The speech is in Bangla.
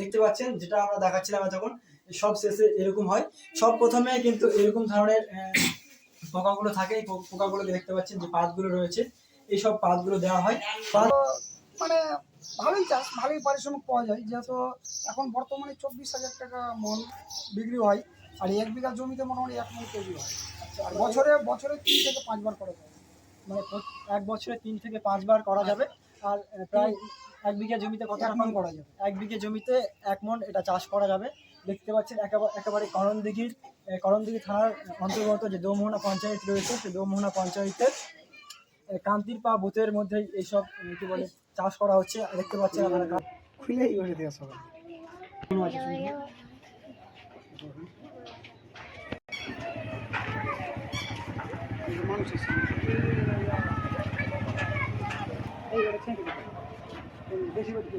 দেখতে পাচ্ছেন, যেটা আমরা দেখাচ্ছিলাম এতক্ষণ সব শেষে এরকম হয়। সব প্রথমে কিন্তু এরকম ধরনের পোকাগুলো থাকে, এই পোকাগুলোকে দেখতে পাচ্ছেন যে পাতগুলো রয়েছে। এই সব পাতগুলো দেওয়া হয়। মানে ভালোই চাষ, ভালোই পারিশ্রমিক পাওয়া যায়। যেহেতু এখন বর্তমানে চব্বিশ হাজার টাকা মন বিক্রি হয়, আর এক বিঘা জমিতে মোটামুটি এক মন কেজি হয়। আর বছরে বছরে তিন থেকে পাঁচবার করা যায়। মানে এক বছরে তিন থেকে পাঁচবার করা যাবে। আর প্রায় এক বিঘা জমিতে কত রকম মন করা যাবে। এক বিঘে জমিতে এক মন এটা চাষ করা যাবে। দেখতে পাচ্ছেন একেবারে একেবারে করণদিঘির করণদিঘি থানার অন্তর্গত যে দোমোহনা পঞ্চায়েত রয়েছে সেই দোমোহনা পঞ্চায়েতের আহ, কান্তিরপা বুথের মধ্যে এইসব কি বলে চাষ করা হচ্ছে। দেখতে পাচ্ছেন আপনারা খুলেই বসে সবাই। মানুষের বেশি বেশি